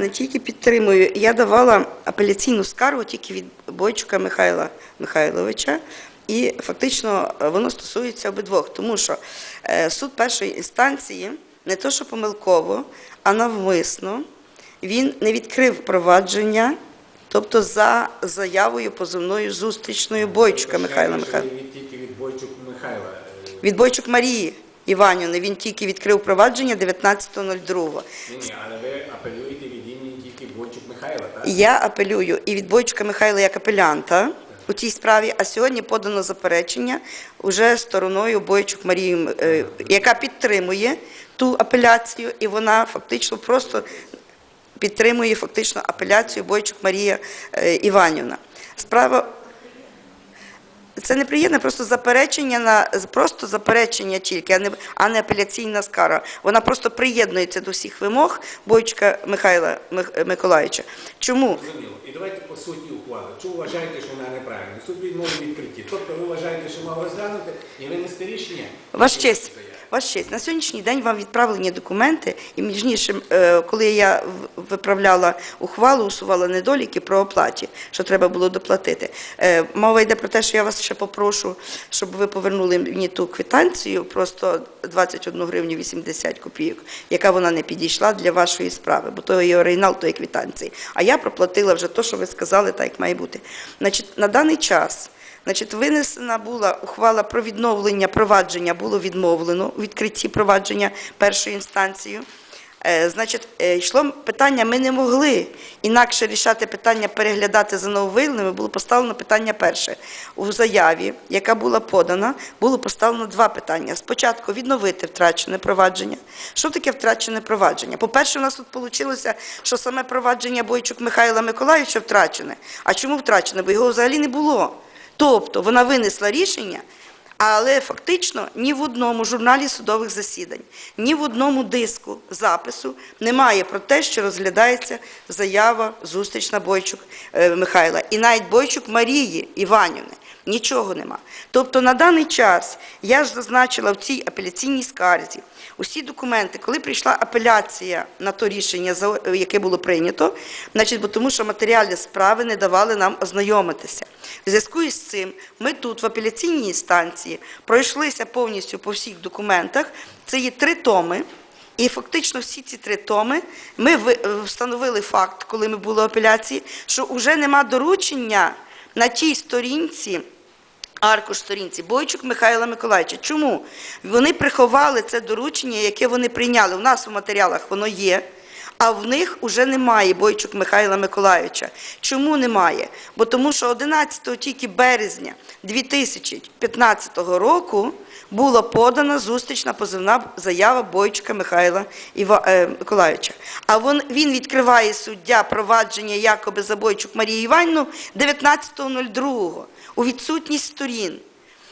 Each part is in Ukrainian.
не тільки підтримую, я давала апеляційну скаргу тільки від Бойчука Михайла Михайловича. І фактично е, воно стосується обидвох, тому що е, суд першої інстанції не то, що помилково, а навмисно він не відкрив провадження, тобто за заявою позовною зустрічною Бойчука Михайла Михайловича. Від тільки від Бойчук Михайла. е, Від Бойчук Марії Іванівни він тільки відкрив провадження 19.02. Ні, ні, але ви апелюєте від імені тільки Бойчук Михайла, так? Я апелюю і від Бойчука Михайла як апелянта у цій справі, а сьогодні подано заперечення уже стороною Бойчук Марії, е, яка підтримує ту апеляцію, і вона фактично просто підтримує фактично апеляцію Бойчук Марія е, Іванівна. Справа це неприємне просто заперечення на просто заперечення тільки, а не а не апеляційна скара. Вона просто приєднується до всіх вимог Бойчика Михайла Миколаївича. Чому? Зрозуміло. І давайте по суті ухвали. Чому вважаєте, що вона неправильна? Суд відмови відкриті. Тобто ви вважаєте, що мав розглянути і винести рішення? Ваш честь, ваш честь, на сьогоднішній день вам відправлені документи, і між іншим, е, коли я виправляла ухвалу, усувала недоліки про оплаті, що треба було доплатити. Е, Мова йде про те, що я вас ще попрошу, щоб ви повернули мені ту квитанцію, просто 21 гривню 80 копійок, яка вона не підійшла для вашої справи, бо то є оригінал тої квитанції. А я проплатила вже те, що ви сказали, так як має бути. Значить, на даний час. Значить, винесена була ухвала про відновлення провадження, було відмовлено у відкритті провадження першою інстанцією. Е, Значить, е, йшло питання, ми не могли інакше рішати питання, переглядати за нововиявленими, було поставлено питання перше. У заяві, яка була подана, було поставлено два питання. Спочатку відновити втрачене провадження. Що таке втрачене провадження? По-перше, у нас тут вийшло, що саме провадження Бойчук Михайла Миколаївича втрачене. А чому втрачене? Бо його взагалі не було. Тобто вона винесла рішення, але фактично ні в одному журналі судових засідань, ні в одному диску запису немає про те, що розглядається заява зустрічна Бойчук е, Михайла. І навіть Бойчук Марії Іванівни. Нічого нема. Тобто на даний час я ж зазначила в цій апеляційній скарзі усі документи, коли прийшла апеляція на то рішення, яке було прийнято, значить, бо тому що матеріали справи не давали нам ознайомитися. В зв'язку із цим ми тут, в апеляційній інстанції, пройшлися повністю по всіх документах. Це є три томи. І фактично всі ці три томи ми встановили факт, коли ми були в апеляції, що вже нема доручення на тій сторінці. Аркуш сторінці Бойчук Михайла Миколаївича. Чому? Вони приховали це доручення, яке вони прийняли. У нас у матеріалах воно є, а в них вже немає Бойчук Михайла Миколаївича. Чому немає? Бо тому що 11 тільки березня 2015 року була подана зустрічна позивна заява Бойчука Михайла е, Миколаївича. А він відкриває суддя провадження якоби за Бойчук Марії Іванівну 19.02 у відсутність сторін.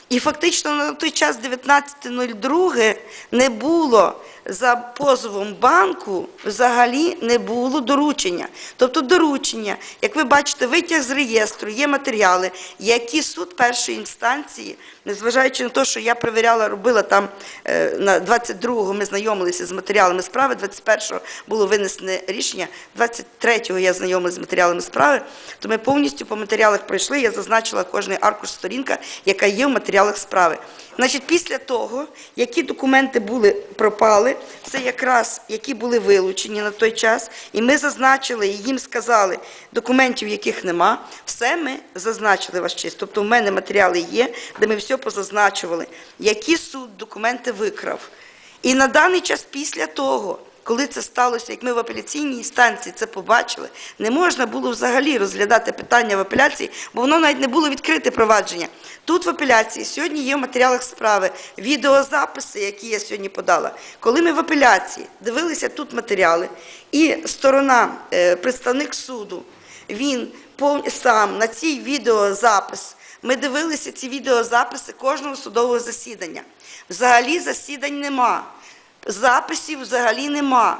І фактично на той час 19.02 не було за позовом банку взагалі не було доручення. Тобто доручення, як ви бачите, витяг з реєстру, є матеріали, які суд першої інстанції, незважаючи на те, що я перевіряла, робила там е, на 22-го ми знайомилися з матеріалами справи, 21-го було винесене рішення, 23-го я знайомилася з матеріалами справи, то ми повністю по матеріалах пройшли, я зазначила кожний аркуш сторінка, яка є в матеріалах справи. Значить, після того, які документи були пропали, це якраз які були вилучені на той час, і ми зазначили, і їм сказали, документів, яких нема, все ми зазначили ваш честь. Тобто в мене матеріали є, де ми все позазначували, які суд документи викрав. І на даний час після того, коли це сталося, як ми в апеляційній інстанції це побачили, не можна було взагалі розглядати питання в апеляції, бо воно навіть не було відкрите провадження. Тут в апеляції сьогодні є в матеріалах справи відеозаписи, які я сьогодні подала. Коли ми в апеляції дивилися тут матеріали, і сторона, е, представник суду, він сам на цій відеозапис. Ми дивилися ці відеозаписи кожного судового засідання. Взагалі засідань нема записів взагалі нема.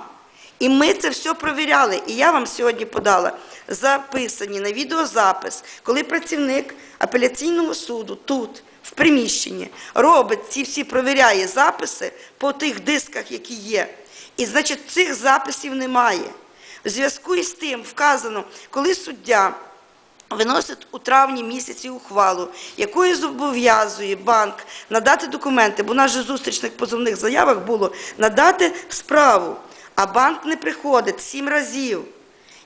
І ми це все провіряли. І я вам сьогодні подала записані на відеозапис, коли працівник апеляційного суду тут, в приміщенні, робить ці всі провіряє записи по тих дисках, які є. І значить, цих записів немає. В зв'язку із тим вказано, коли суддя виносить у травні місяці ухвалу, якою зобов'язує банк надати документи, бо у нас же зустрічних позовних заявах було надати справу, а банк не приходить сім разів.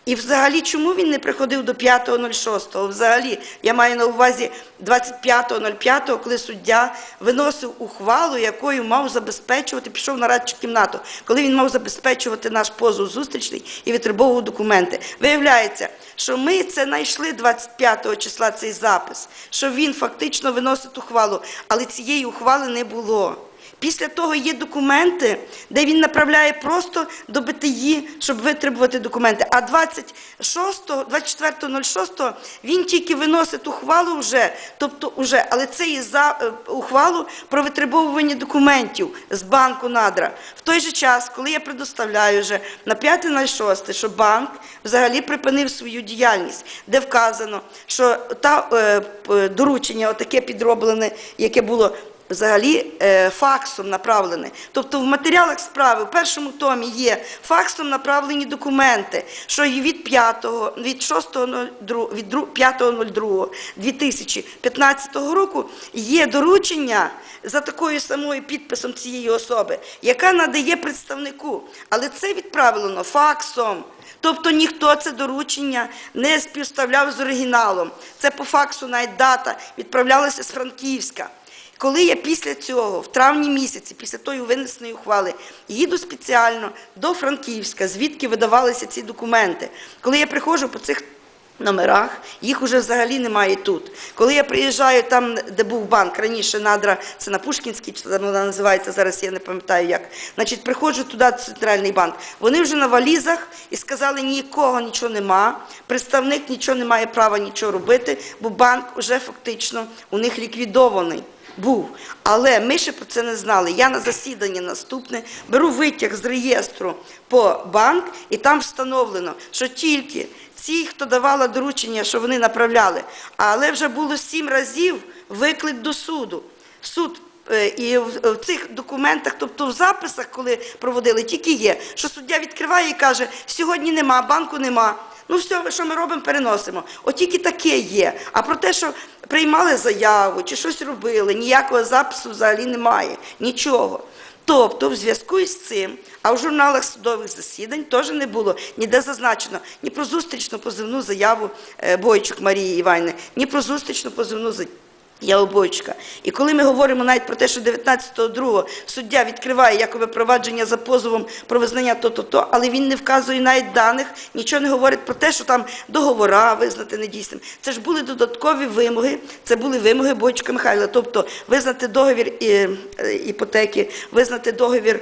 І взагалі, чому він не приходив до 5.06? Взагалі, я маю на увазі 25.05, коли суддя виносив ухвалу, якою мав забезпечувати, пішов на радчу кімнату, коли він мав забезпечувати наш позов зустрічний і витребовував документи. Виявляється, що ми це знайшли 25 числа цей запис, що він фактично виносить ухвалу, але цієї ухвали не було. Після того є документи, де він направляє просто до БТІ, щоб витребувати документи. А 26, 24.06 він тільки виносить ухвалу вже, тобто вже, але це і за е, ухвалу про витребовування документів з банку надра. В той же час, коли я предоставляю вже на 5.06, що банк взагалі припинив свою діяльність, де вказано, що та е, доручення, отаке підроблене, яке було взагалі е, факсом направлене. Тобто в матеріалах справи в першому томі є факсом направлені документи, що і від 5, від 6.02, від 5.02.2015 року є доручення за такою самою підписом цієї особи, яка надає представнику. Але це відправлено факсом. Тобто ніхто це доручення не співставляв з оригіналом. Це по факсу навіть дата відправлялася з Франківська. Коли я після цього, в травні місяці, після тої винесеної ухвали, їду спеціально до Франківська, звідки видавалися ці документи. Коли я приходжу по цих номерах, їх уже взагалі немає тут. Коли я приїжджаю там, де був банк, раніше надра, це на Пушкінській, чи там вона називається, зараз я не пам'ятаю як. Значить, приходжу туди, центральний банк. Вони вже на валізах і сказали, нікого нічого нема, представник нічого не має права нічого робити, бо банк вже фактично у них ліквідований був. Але ми ще про це не знали. Я на засідання наступне беру витяг з реєстру по банк, і там встановлено, що тільки ці, хто давала доручення, що вони направляли, але вже було сім разів виклик до суду. Суд е, і в цих документах, тобто в записах, коли проводили, тільки є, що суддя відкриває і каже, сьогодні нема, банку нема. Ну все, що ми робимо, переносимо. От тільки таке є. А про те, що приймали заяву чи щось робили, ніякого запису взагалі немає, нічого. Тобто, в зв'язку із цим, а в журналах судових засідань теж не було ніде зазначено ні про зустрічну позивну заяву е, Бойчук Марії Іванівни, ні про зустрічну позивну заяву. Я обойчика. І коли ми говоримо навіть про те, що 19.02 суддя відкриває якоби провадження за позовом про визнання то-то-то, але він не вказує навіть даних, нічого не говорить про те, що там договора визнати недійсним. Це ж були додаткові вимоги, це були вимоги Бойчика Михайла, тобто визнати договір е, іпотеки, визнати договір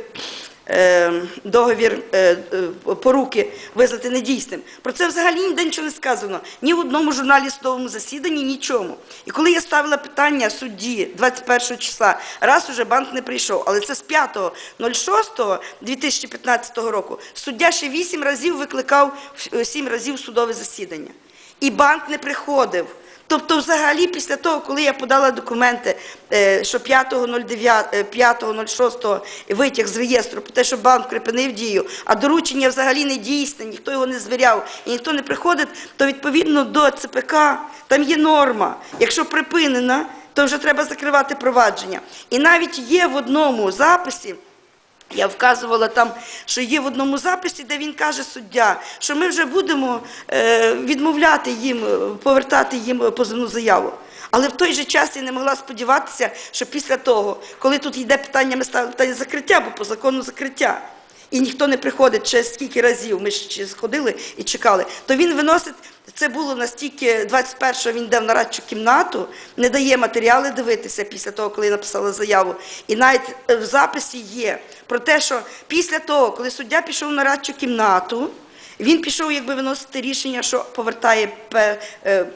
договір е, е, поруки визнати недійсним. Про це взагалі ніде нічого не сказано. Ні в одному журналі судовому засіданні, нічому. І коли я ставила питання судді 21 числа, раз уже банк не прийшов, але це з 5.06.2015 року, суддя ще 8 разів викликав 7 разів судове засідання. І банк не приходив. Тобто, взагалі, після того, коли я подала документи, е, що 5.09, е, 5.06 витяг з реєстру про те, що банк припинив дію, а доручення взагалі не дійсне, ніхто його не звіряв і ніхто не приходить, то відповідно до ЦПК там є норма. Якщо припинена, то вже треба закривати провадження. І навіть є в одному записі. Я вказувала там, що є в одному записі, де він каже суддя, що ми вже будемо е, відмовляти їм, е, повертати їм позивну заяву. Але в той же час я не могла сподіватися, що після того, коли тут йде питання, ми питання закриття, бо по закону закриття, і ніхто не приходить через скільки разів, ми ж сходили і чекали, то він виносить, це було настільки, 21-го він йде в нарадчу кімнату, не дає матеріали дивитися після того, коли написала заяву. І навіть е, в записі є про те, що після того, коли суддя пішов в нарадчу кімнату, він пішов, якби виносити рішення, що повертає е,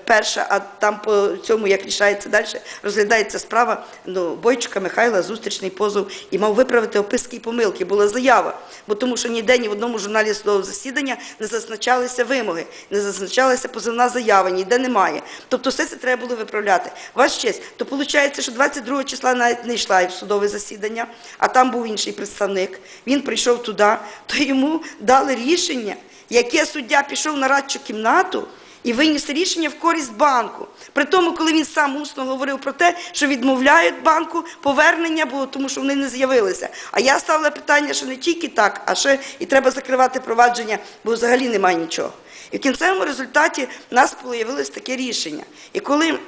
а там по цьому, як рішається далі, розглядається справа ну, Бойчука Михайла, зустрічний позов, і мав виправити описки і помилки. Була заява, бо тому що ніде ні в одному журналі судового засідання не зазначалися вимоги, не зазначалася позивна заява, ніде немає. Тобто все це треба було виправляти. Ваш честь, то виходить, що 22 числа навіть не йшла в судове засідання, а там був інший представник. Він прийшов туди, то йому дали рішення яке суддя пішов на радчу кімнату і виніс рішення в користь банку. При тому, коли він сам усно говорив про те, що відмовляють банку повернення, бо тому що вони не з'явилися. А я ставила питання, що не тільки так, а ще і треба закривати провадження, бо взагалі немає нічого. І в кінцевому результаті в нас появилось таке рішення. І коли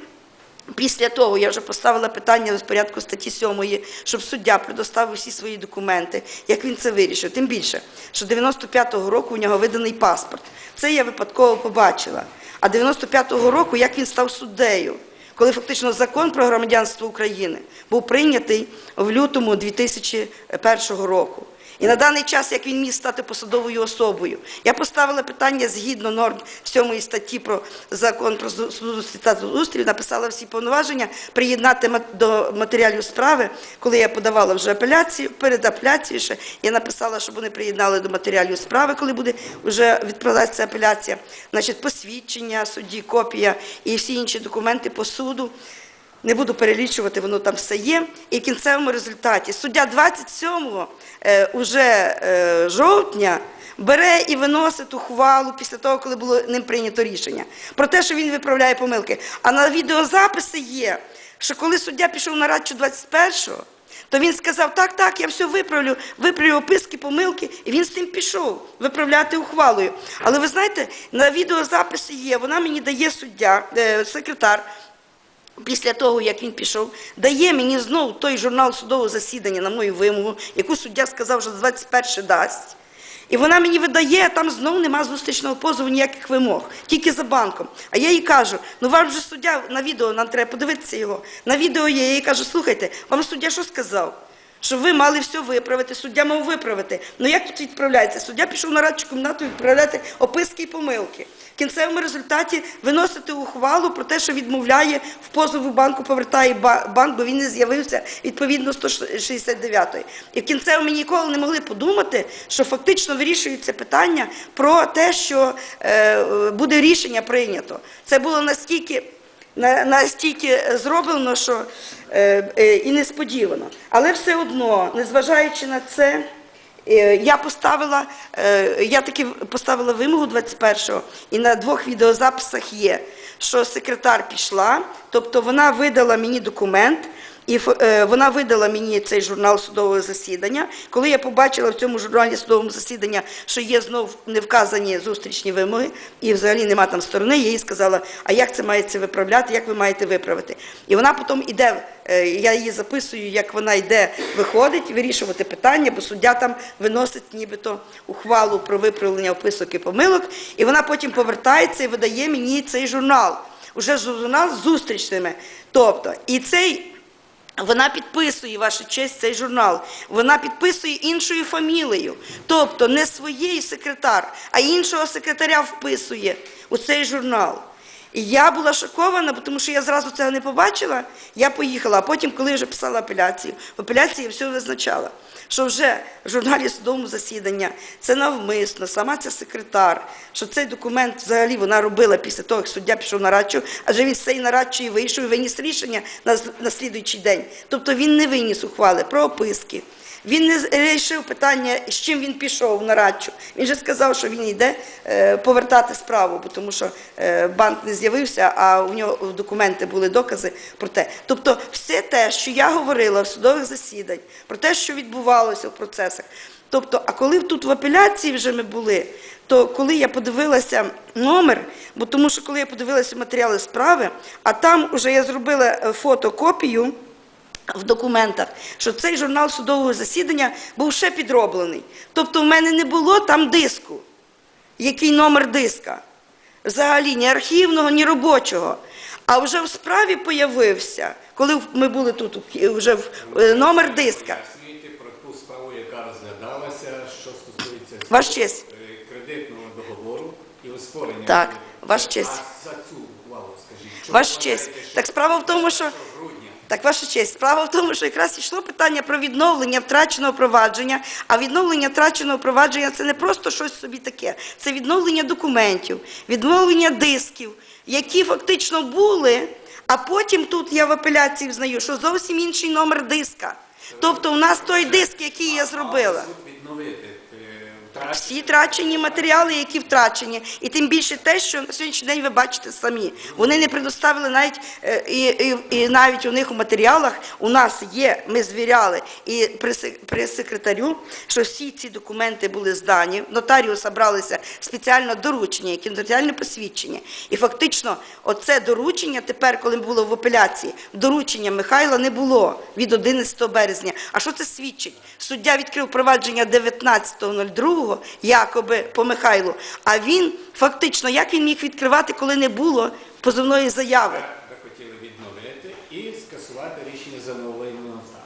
Після того я вже поставила питання в порядку статті 7, щоб суддя предоставив всі свої документи, як він це вирішив. Тим більше, що 95-го року у нього виданий паспорт. Це я випадково побачила. А 95-го року, як він став суддею, коли фактично закон про громадянство України був прийнятий в лютому 2001 року. І на даний час, як він міг стати посадовою особою, я поставила питання згідно норм 7 статті про закон про судоустрій та зустрій, написала всі повноваження приєднати до матеріалів справи. Коли я подавала вже апеляцію, перед апеляцією ще я написала, щоб вони приєднали до матеріалів справи, коли буде вже відправлятися апеляція. Значить, посвідчення судді, копія і всі інші документи по суду. Не буду перелічувати, воно там все є. І в кінцевому результаті суддя 27 е, уже е, жовтня бере і виносить ухвалу після того, коли було ним прийнято рішення. Про те, що він виправляє помилки. А на відеозаписи є, що коли суддя пішов на радчу 21-го, то він сказав, так, так, я все виправлю, виправлю описки, помилки, і він з тим пішов виправляти ухвалою. Але ви знаєте, на відеозаписи є, вона мені дає суддя, е, секретар, після того, як він пішов, дає мені знову той журнал судового засідання на мою вимогу, яку суддя сказав, що 21 дасть. І вона мені видає, а там знову нема зустрічного позову ніяких вимог, тільки за банком. А я їй кажу: ну вам же суддя на відео, нам треба подивитися його. На відео є. Я їй кажу, слухайте, вам суддя що сказав? Що ви мали все виправити, суддя мав виправити. Ну як тут відправляється? Суддя пішов на радчу кімнату відправляти описки і помилки. В кінцевому результаті виносити ухвалу про те, що відмовляє в позову банку, повертає ба- банк, бо він не з'явився відповідно 169-ї. І в кінцевому ніколи не могли подумати, що фактично вирішується питання про те, що е, буде рішення прийнято. Це було настільки настільки зроблено, що і несподівано. Але все одно, незважаючи на це, е, я поставила, е, я таки поставила вимогу 21-го, і на двох відеозаписах є, що секретар пішла, тобто вона видала мені документ, і е, вона видала мені цей журнал судового засідання. Коли я побачила в цьому журналі судового засідання, що є знов невказані зустрічні вимоги, і взагалі нема там сторони, я їй сказала, а як це мається виправляти, як ви маєте виправити. І вона потім іде, е, я її записую, як вона йде, виходить, вирішувати питання, бо суддя там виносить нібито ухвалу про виправлення описок і помилок, і вона потім повертається і видає мені цей журнал. Уже журнал з зустрічними. Тобто, і цей вона підписує ваша честь цей журнал. Вона підписує іншою фамілією. Тобто не своєї секретар, а іншого секретаря вписує у цей журнал. І я була шокована, тому що я зразу цього не побачила. Я поїхала. А потім, коли вже писала апеляцію, в апеляції я все визначала, що вже в журналі судовому засідання це навмисно, сама ця секретар, що цей документ взагалі вона робила після того, як суддя пішов на радчу, адже він з цієї нарадчої вийшов і виніс рішення на, на слідуючий день. Тобто він не виніс ухвали про описки. Він не вирішив питання, з чим він пішов на радчу. Він же сказав, що він йде е, повертати справу, тому що е, банк не з'явився, а у нього документи були докази про те. Тобто, все те, що я говорила в судових засіданнях, про те, що відбувалося в процесах. Тобто, а коли тут в апеляції вже ми були, то коли я подивилася номер, тому що коли я подивилася матеріали справи, а там вже я зробила е, фотокопію в документах, що цей журнал судового засідання був ще підроблений. Тобто в мене не було там диску, який номер диска. Взагалі ні архівного, ні робочого. А вже в справі появився, коли ми були тут, вже в- е, номер диска. Про ту справу, яка розглядалася, що стосується Ваш честь. е, кредитного договору і оспорення. Так, ваш честь. А за цю ухвалу, скажіть. Ваш честь. Так справа в тому, що Так, ваша честь, справа в тому, що якраз йшло питання про відновлення втраченого провадження, а відновлення втраченого провадження це не просто щось собі таке, це відновлення документів, відновлення дисків, які фактично були, а потім тут я в апеляції взнаю, що зовсім інший номер диска. Тобто у нас той диск, який я зробила. відновити е, Всі трачені матеріали, які втрачені, і тим більше те, що на сьогоднішній день ви бачите самі. Вони не предоставили навіть е, і, і, і навіть у них у матеріалах у нас є. Ми звіряли і при, се- при секретарю, що всі ці документи були здані. Нотаріуса бралися спеціально доручення, які нотаріальне посвідчення. І фактично, оце доручення тепер, коли було в апеляції, доручення Михайла не було від 11 березня. А що це свідчить? Суддя відкрив провадження 19.02, якоби по Михайлу. А він фактично, як він міг відкривати, коли не було позовної заяви? Ви хотіли відновити і скасувати рішення за новою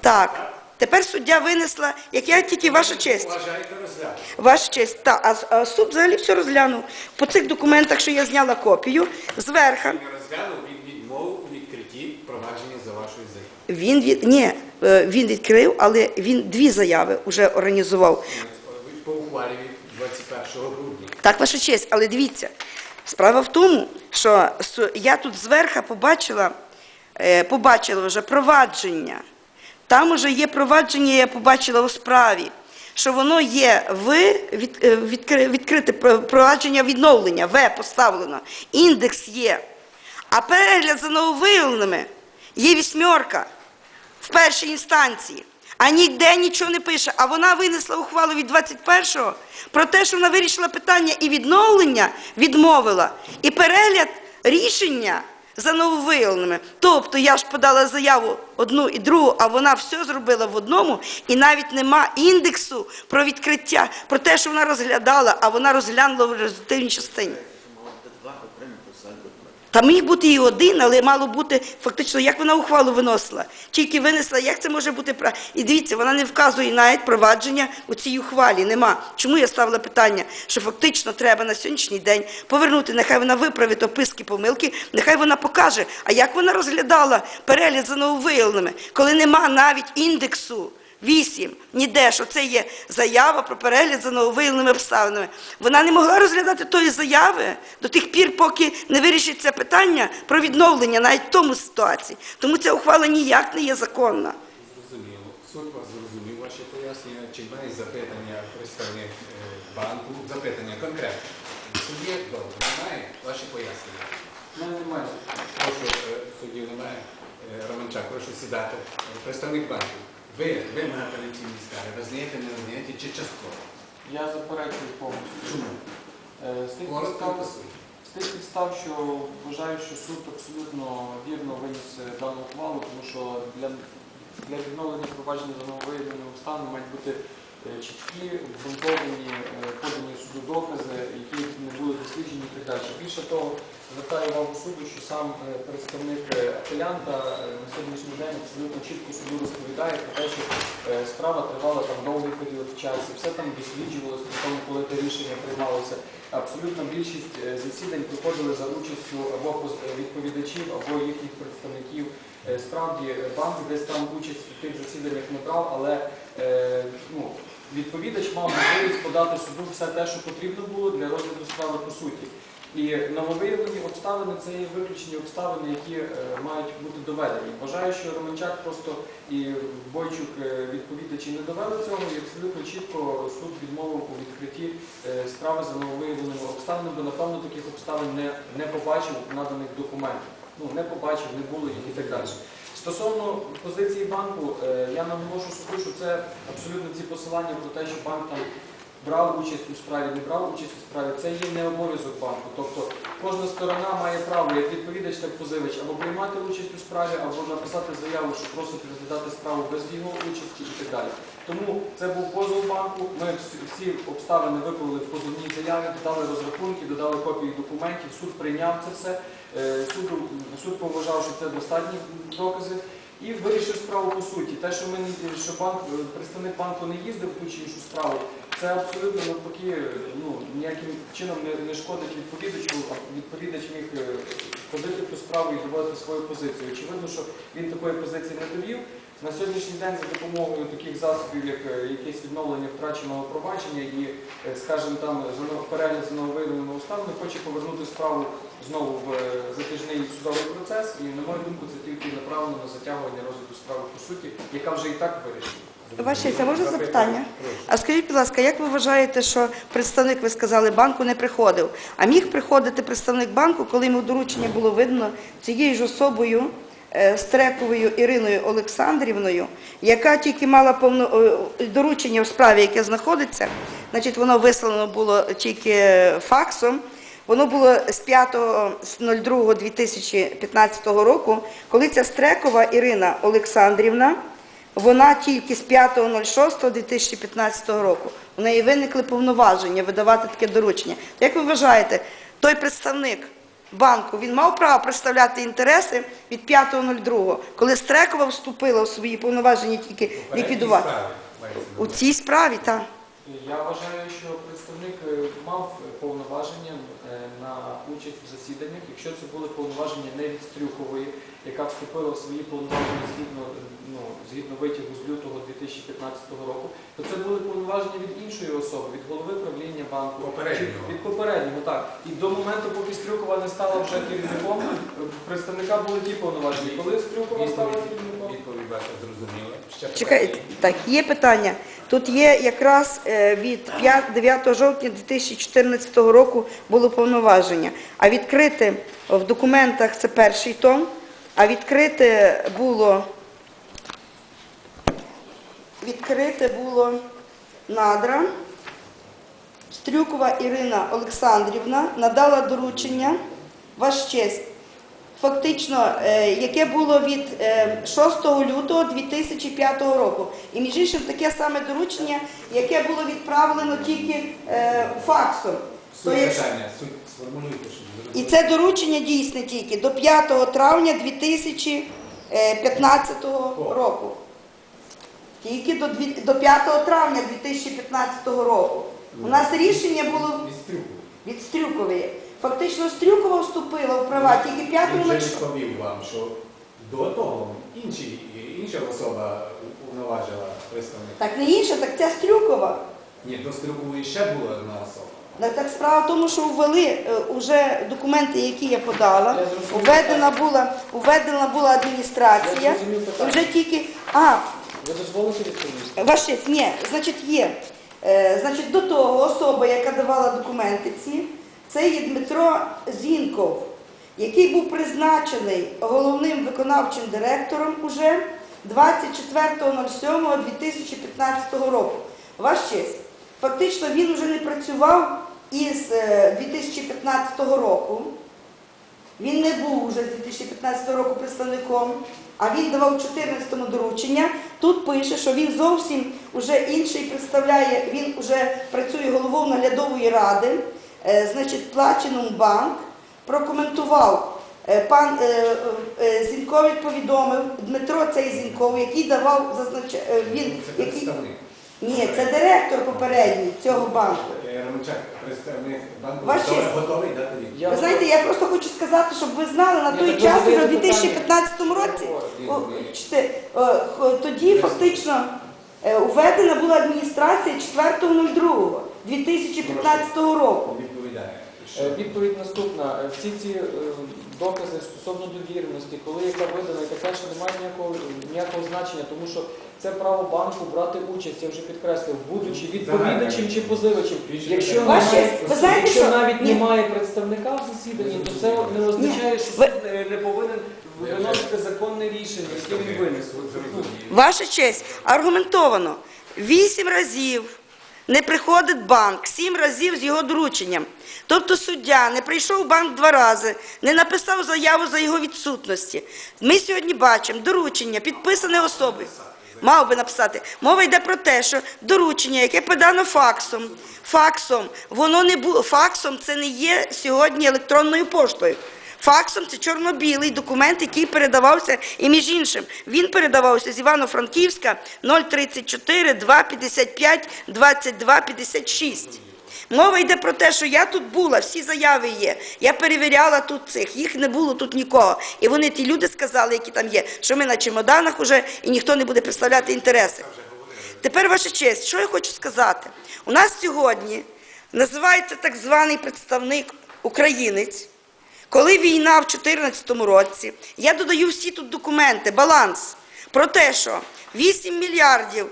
Так. Тепер суддя винесла, як я тільки ваша честь. Ваша честь, та, а, суд взагалі все розглянув. По цих документах, що я зняла копію, зверха, Він розглянув, він відмовив у відкритті провадження за вашою заявою. Він від ні, е, він відкрив, але він дві заяви вже організував. По ухвалі 21 грудня. Так, ваша честь, але дивіться, справа в тому, що я тут зверха побачила, е, побачила вже провадження. Там уже є провадження, я побачила у справі, що воно є в від, е, відкри- відкрите провадження відновлення, В поставлено, індекс є. А перегляд за нововиявленими є вісьмерка в першій інстанції. А ніде нічого не пише. А вона винесла ухвалу від 21-го про те, що вона вирішила питання і відновлення відмовила, і перегляд рішення за нововиявленими. Тобто я ж подала заяву одну і другу, а вона все зробила в одному, і навіть нема індексу про відкриття, про те, що вона розглядала, а вона розглянула в результативній частині. Мало бути два окремі процесуальні документи. Та міг бути і один, але мало бути фактично, як вона ухвалу виносила. Тільки винесла, як це може бути І дивіться, вона не вказує навіть провадження у цій ухвалі. Нема. Чому я ставила питання, що фактично треба на сьогоднішній день повернути, нехай вона виправить описки помилки, нехай вона покаже. А як вона розглядала перегляд за нововиявленими, коли нема навіть індексу. Вісім, ніде, що це є заява про перегляд за нововиявленими обставинами. Вона не могла розглядати тої заяви до тих пір, поки не вирішиться питання про відновлення навіть в тому ситуації. Тому ця ухвала ніяк не є законна. Зрозуміло. Суд вас зрозумів ваші пояснення. Чи має запитання представник е, банку? Запитання конкретне. Судді добре, немає ваші пояснення. У мене немає. Прошу, е, судді немає. Е, Романчак, прошу сідати. Представник банку. Ви, ви на скарги, ви знаєте, не визнаєте чи частково? Я заперечую повністю. Чому? Е, З тих Коротко підстав, по суті. з тих підстав, що вважаю, що суд абсолютно вірно виніс е, дану ухвалу, тому що для, для відновлення провадження за нововиявленим станом мають бути чіткі, обґрунтовані, е, подані суду докази, які не були досліджені і так далі. Більше того, звертаю увагу суду, що сам е, представник е, апелянта е, на сьогоднішній день абсолютно чітко суду розповідає про те, що е, справа тривала там довгий період часу, все там досліджувалося при тому, коли те рішення приймалося. Абсолютно більшість е, засідань проходили за участю або е, відповідачів, або їхніх представників. Е, Справді е, банк десь там участь у тих засіданнях не брав, але е, ну, відповідач мав можливість подати суду все те, що потрібно було для розгляду справи по суті. І нововиявлені обставини це є виключені обставини, які е, мають бути доведені. Вважаю, що Романчак просто і Бойчук е, відповідачі не довели цього, і абсолютно чітко суд відмовив у відкритті е, справи за нововиявленими обставинами, бо напевно таких обставин не, побачив наданих документах. Ну не побачив, не було їх і так далі. Стосовно позиції банку, е, я наголошу суду, що це абсолютно ці посилання про те, що банк там брав участь у справі, не брав участь у справі, це є не обов'язок банку. Тобто кожна сторона має право, як відповідач, так позивач, або приймати участь у справі, або написати заяву, що просить розглядати справу без його участі і так далі. Тому це був позов банку. Ми всі- обставини виправили в позовній заяві, додали розрахунки, додали копії документів. Суд прийняв це все. Е, Суду, суд поважав, що це достатні докази. І вирішив справу по суті. Те, що ми що банк, е, представник банку не їздив в ту чи іншу справу, це абсолютно навпаки ну, ніяким чином не, не шкодить відповідачу, а відповідач міг е, ходити ту справу і доводити свою позицію. Очевидно, що він такої позиції не довів. На сьогоднішній день за допомогою таких засобів, як якесь відновлення втраченого провадження і, скажімо, там перегляд за нововиявленими обставинами, хоче повернути справу знову в е, затяжний судовий процес. І, на мою думку, це тільки направлено на затягування розгляду справи по суті, яка вже і так вирішена. Ваша честь, а можна Запитання? запитання? А скажіть, будь ласка, як ви вважаєте, що представник, ви сказали, банку не приходив? А міг приходити представник банку, коли йому доручення було видно цією ж особою, е, Стрековою Іриною Олександрівною, яка тільки мала повно е, доручення в справі, яке знаходиться, значить, воно вислано було тільки факсом. Воно було з 5.02.2015 року, коли ця Стрекова Ірина Олександрівна, вона тільки з 5.06.2015 року. У неї виникли повноваження видавати таке доручення. Як ви вважаєте, той представник банку, він мав право представляти інтереси від 5.02, коли Стрекова вступила у свої повноваження тільки ліквідувати? У цій справі, так. Я вважаю, що представник е, мав повноваження на участь в засіданнях, якщо це були повноваження не від Стрюхової, яка вступила в свої повноваження згідно, ну, згідно витягу з лютого 2015 року, то це були повноваження від іншої особи, від голови правління банку. Попереднього. Від попереднього, так. І до моменту, поки Стрюкова не стала вже керівником, представника були ті повноваження. Коли Стрюкова стала керівником? відповідь ваша зрозуміла. Ще Чекайте, питання? так, є питання. Тут є якраз е, від 5 9 жовтня 2014 року було повноваження. А відкрите в документах це перший том, а відкрите було відкрите було надра. Стрюкова Ірина Олександрівна надала доручення, ваш честь, фактично, е, яке було від е, 6 лютого 2005 року. І між іншим таке саме доручення, яке було відправлено тільки е, факсом. То якщо- і це доручення дійсне тільки до 5 травня 2015 року. Тільки до, до 5 травня 2015 року. У нас рішення було Від Стрюку. від Стрюкової. Фактично Стрюкова вступила в права тільки 5 Він вже лише. відповів вам, що до того інші, інша особа уповноважила представника. Так не інша, так ця Стрюкова. Ні, до Стрюкової ще була одна особа. Так, так справа в тому, що ввели е, уже документи, які я подала. Я Введена була, введена була адміністрація. Я зрозумів питання. вже тільки. А, Ви дозволите відповісти? Ваш ні, значить є. Е, значить, до того особа, яка давала документи ці, це є Дмитро Зінков, який був призначений головним виконавчим директором уже 24.07.2015 року. Ваш честь, фактично він вже не працював із е, 2015 року. Він не був уже з 2015 року представником, а він давав 14-му доручення. Тут пише, що він зовсім уже інший представляє, він вже працює головою наглядової ради, е, значить, Platinum Bank, прокоментував. Е, Пан е, е, е, Зінковий повідомив, Дмитро цей Зінков, який давав зазнач... е, він, Це який... представник. Ні, це директор попередній цього банку. Е, Романчак, представник банку Ваш готовий- честь. готовий дати відповідь. Ви знаєте, я просто хочу сказати, щоб ви знали, на той час, вже в задаєте 2015 році, о, чте, о, тоді фактично е, введена була адміністрація 4.02.2015 року. Відповідає. Е, Відповідь наступна. Е, Всі ці е, докази стосовно довіреності, коли яка видана, яка теж не має ніякого, ніякого значення, тому що це право банку брати участь, я вже підкреслив, будучи відповідачем чи позивачем. Якщо, Ваше, немає, ви знаєте, якщо що- навіть Ні. немає представника в засіданні, то це не означає, що Ви- суд не повинен виносити законне рішення, яке він винес. Ваша честь, аргументовано. Вісім разів не приходить банк, сім разів з його дорученням. Тобто суддя не прийшов в банк два рази, не написав заяву за його відсутності. Ми сьогодні бачимо доручення, підписане особою. Мав би написати. Мова йде про те, що доручення, яке подано факсом, факсом, воно не було факсом, це не є сьогодні електронною поштою. Факсом це чорно-білий документ, який передавався, і між іншим, він передавався з Івано-Франківська 034 255 22 56. Мова йде про те, що я тут була, всі заяви є. Я перевіряла тут цих, їх не було тут нікого. І вони, ті люди сказали, які там є, що ми на чемоданах уже і ніхто не буде представляти інтереси. Тепер, ваша честь, що я хочу сказати? У нас сьогодні називається так званий представник українець. Коли війна в 2014 році, я додаю всі тут документи, баланс про те, що 8 мільярдів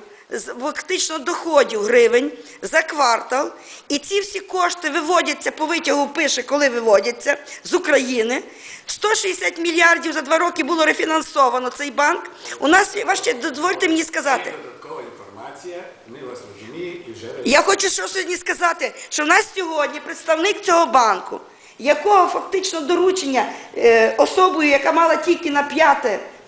фактично доходів гривень за квартал, і ці всі кошти виводяться по витягу, пише, коли виводяться з України. 160 мільярдів за два роки було рефінансовано цей банк. У нас важче дозвольте мені сказати. Додаткова інформація, ми вас розуміємо і вже Я хочу що сьогодні сказати, що в нас сьогодні представник цього банку, якого фактично доручення е, особою, яка мала тільки на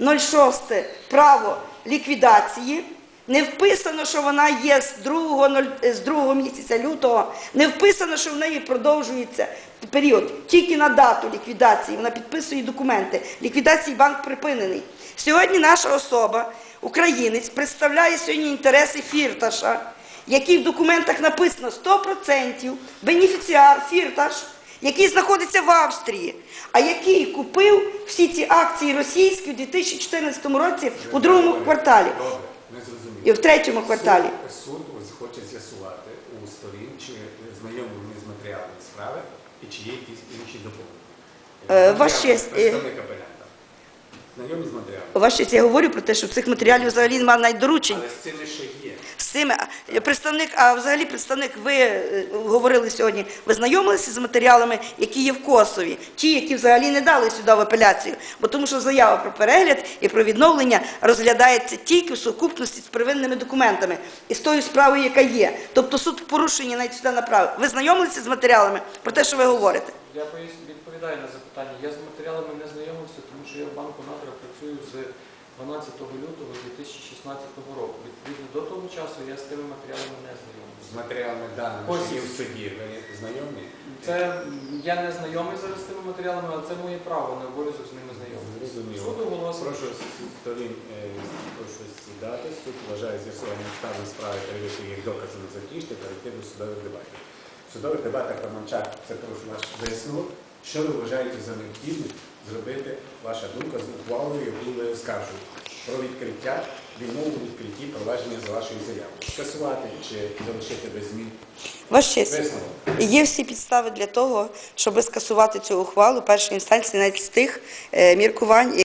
5.06 право ліквідації, не вписано, що вона є з 2, з 2 місяця лютого, не вписано, що в неї продовжується період тільки на дату ліквідації. Вона підписує документи. Ліквідації банк припинений. Сьогодні наша особа, українець, представляє сьогодні інтереси Фірташа, який в документах написано 100% бенефіціар Фірташ, який знаходиться в Австрії, а який купив всі ці акції російські у 2014 році у другому кварталі і в третьому кварталі. Суд, хоче з'ясувати у сторін, чи знайомі вони з матеріалами справи і чи є якісь інші доповнення. Е, ваш честь, е. Знайомі з матеріалами. Ваше я говорю про те, що цих матеріалів взагалі немає навіть доручень. Але з цими що. Цими представник, а взагалі представник, ви е, говорили сьогодні, ви знайомилися з матеріалами, які є в Косові, ті, які взагалі не дали сюди в апеляцію, бо тому що заява про перегляд і про відновлення розглядається тільки в сукупності з первинними документами і з тою справою, яка є. Тобто суд порушення навіть сюди направив. Ви знайомилися з матеріалами про те, що ви говорите? Я відповідаю на запитання. Я з матеріалами не знайомився, тому що я в банку Надра працюю з 12 лютого 2016 року. Відповідно до того часу я з тими матеріалами не знайомився. З матеріалами даними, Ось. що є в суді, ви знайомі? Це я не знайомий зараз з тими матеріалами, але це моє право, не обов'язок з ними знайомитися. Зрозуміло. Суд оголосив. Прошу сторін е, прошу сідати. Суд вважає з'ясування обставин справи перевірки їх докази на затішти перейти до судових дебатів. В судових дебатах Романчак, це прошу ваш висновок. Що ви вважаєте за необхідне зробити, ваша думка, з ухвалою, яку ви скажете про відкриття, відмову відкритті провадження за вашою заявою? Скасувати чи залишити без змін? Ваш честь. Висновок. Є всі підстави для того, щоб скасувати цю ухвалу першої інстанції навіть з тих е, міркувань,